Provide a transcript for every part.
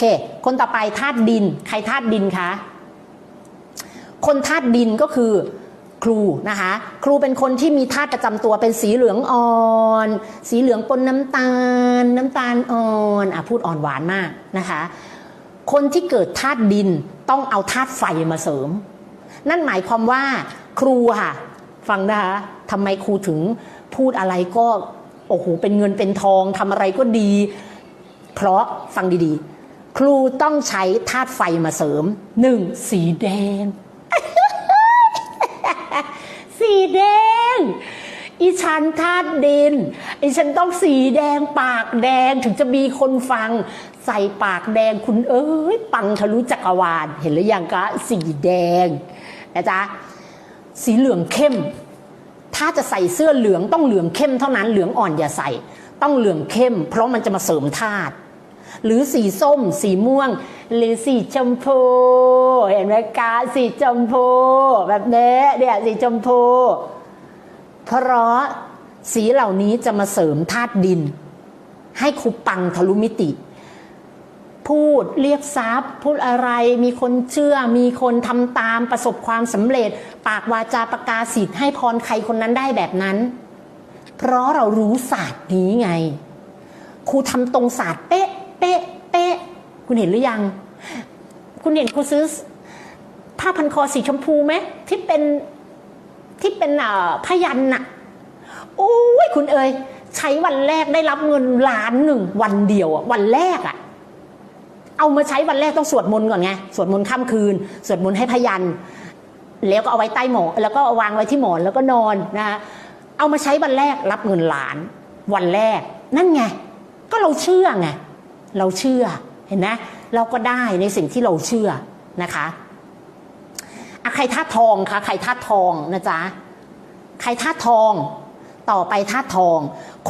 เค คนต่อไปธาตุดิน ใครธาตุดินคะ คนธาตุดินก็คือครูนะคะ ครูเป็นคนที่มีธาตุประจำตัวเป็นสีเหลืองอ่อน สีเหลืองปนน้ำตาล น้ำตาลอ่อนอะพูดอ่อนหวานมากนะคะ คนที่เกิดธาตุดินต้องเอาธาตุไฟมาเสริม นั่นหมายความว่าครูค่ะ ฟังนะคะทำไมครูถึงพูดอะไรก็โอ้โหเป็นเงินเป็นทองทำอะไรก็ดี เพราะฟังดีๆ ครูต้องใช้ธาตุไฟมาเสริมหนึ่งสีแดง สีแดง อีฉันธาตุดิน อีฉันต้องสีแดงปากแดงถึงจะมีคนฟัง ใส่ปากแดงคุณเอ้ยปังทะลุจักรวาลเห็นหรือยังคะสีแดงนะจ๊ะสีเหลืองเข้ม ถ้าจะใส่เสื้อเหลืองต้องเหลืองเข้มเท่านั้นเหลืองอ่อนอย่าใส่ ต้องเหลืองเข้ม เพราะมันจะมาเสริมธาตุ หรือสีส้ม สีม่วง หรือสีชมพู เห็นไหมคะสีชมพู แบบนี้เนี่ยสีชมพู เพราะสีเหล่านี้จะมาเสริมธาตุดิน ให้ครูปังทะลุมิติ พูดเรียกทรัพย์พูดอะไรมีคนเชื่อ มีคนทำตามประสบความสำเร็จ ปากวาจาประกาศสิทธิ์ให้พรใครคนนั้นได้แบบนั้น เพราะเรารู้ศาสตร์นี้ไงครูทำตรงศาสตร์เป๊ะ คุณเห็นหรือยัง คุณเห็นครูซื้อผ้าพันคอสีชมพูไหมที่เป็นที่เป็นเอ่อพยันน่ะโอ้ยคุณเอ๋ยใช้วันแรกได้รับเงินล้านหนึ่งวันเดียววันแรกอะเอามาใช้วันแรกต้องสวดมนต์ก่อนไงสวดมนต์ข้ามคืน สวดมนต์ให้พยัน แล้วก็เอาไว้ใต้หมอนแล้วก็วางไว้ที่หมอนแล้วก็นอนนะคะเอามาใช้วันแรกรับเงินล้าน วันแรก นั่นไง ก็เราเชื่อไงเราเชื่อ เห็นไหมเราก็ได้ในสิ่งที่เราเชื่อนะคะอะใครธาตุทองคะใครธาตุทองนะจ๊ะใครธาตุทองต่อไปธาตุทอง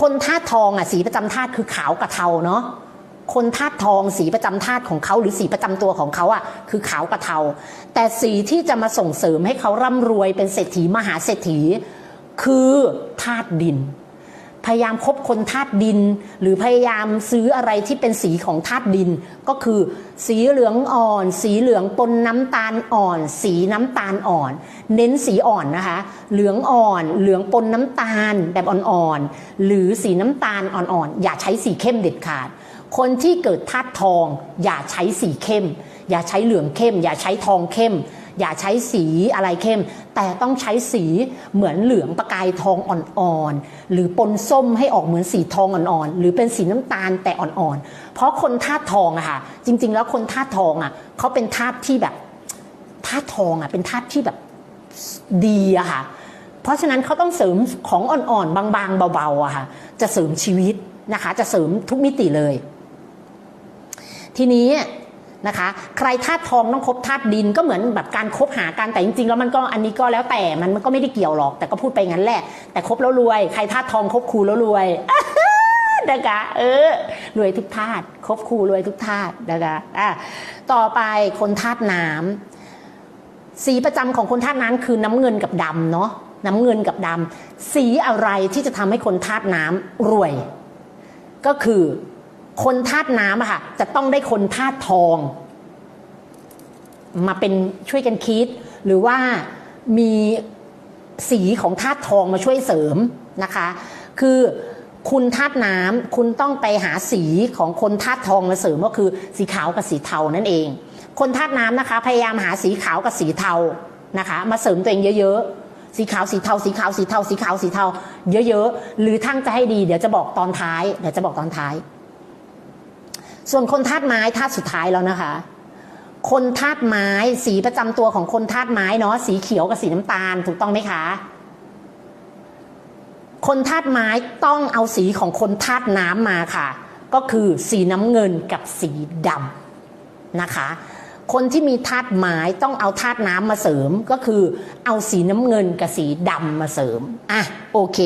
คนธาตุทองอะสีประจำธาตุคือขาวกับเทาเนาะคนธาตุทองสีประจำธาตุของเขาหรือสีประจำตัวของเขาอะคือขาวกับเทา แต่สีที่จะมาส่งเสริมให้เขาร่ำรวยเป็นเศรษฐีมหาเศรษฐี คือธาตุดิน พยายามคบคนธาตุดิน หรือพยายามซื้ออะไรที่เป็นสีของธาตุดิน ก็คือ สีเหลืองอ่อน สีเหลืองปนน้ำตาลอ่อน สีน้ำตาลอ่อน เน้นสีอ่อนนะคะ เหลืองอ่อน เหลืองปนน้ำตาลแบบอ่อนๆหรือสีน้ำตาลอ่อนๆอย่าใช้สีเข้มเด็ดขาด คนที่เกิดธาตุทอง อย่าใช้สีเข้ม อย่าใช้เหลืองเข้ม อย่าใช้ทองเข้ม อย่าใช้สีอะไรเข้ม แต่ต้องใช้สีเหมือนเหลืองประกายทองอ่อนๆ หรือปนส้มให้ออกเหมือนสีทองอ่อนๆ หรือเป็นสีน้ำตาลแต่อ่อนๆ เพราะคนธาตุทองอะค่ะ จริง ๆ แล้วคนธาตุทองอะเขาเป็นธาตุที่แบบธาตุทองอะเป็นธาตุที่แบบดีอะค่ะ เพราะฉะนั้นเขาต้องเสริมของอ่อนๆ บางๆ เบาๆอะค่ะ จะเสริมชีวิตนะคะ จะเสริมทุกมิติเลย ทีนี้ นะคะ ใครธาตุทองต้องคบธาตุดินก็เหมือนแบบการคบหากันแต่จริงๆแล้วมันก็อันนี้ก็แล้วแต่มันมันก็ไม่ได้เกี่ยวหรอก แต่ก็พูดไปงั้นแหละ แต่คบแล้วรวยใครธาตุทองคบครูแล้วรวยนะคะเออรวยทุกธาตุคบครูรวยทุกธาตุนะคะอะต่อไปคนธาตุน้ำสีประจำของคนธาตุน้ำคือน้ำเงินกับดำเนาะน้ำเงินกับดำสีอะไรที่จะทำให้คนธาตุน้ำรวย ก็คือ คนธาตุน้ำอะค่ะ จะต้องได้คนธาตุทอง มาเป็นช่วยกันคิด หรือว่ามีสีของธาตุทองมาช่วยเสริมนะคะ คือคุณธาตุน้ำคุณต้องไปหาสีของคนธาตุทองมาเสริมก็คือสีขาวกับสีเทานั่นเอง คนธาตุน้ำนะคะ พยายามหาสีขาวกับสีเทานะคะ มาเสริมตัวเองเยอะๆ สีขาวสีเทา สีขาวสีเทา สีขาวสีเทา เยอะๆ หรือทั้งจะให้ดีเดี๋ยวจะบอกตอนท้าย เดี๋ยวจะบอกตอนท้าย ส่วนคนธาตุไม้ธาตุสุดท้ายแล้วนะคะ คนธาตุไม้สีประจำตัวของคนธาตุไม้เนาะสีเขียวกับสีน้ำตาลถูกต้องไหมคะ คนธาตุไม้ต้องเอาสีของคนธาตุน้ำมาค่ะ ก็คือสีน้ำเงินกับสีดำนะคะ คนที่มีธาตุไม้ต้องเอาธาตุน้ำมาเสริม ก็คือเอาสีน้ำเงินกับสีดำมาเสริมอะโอเค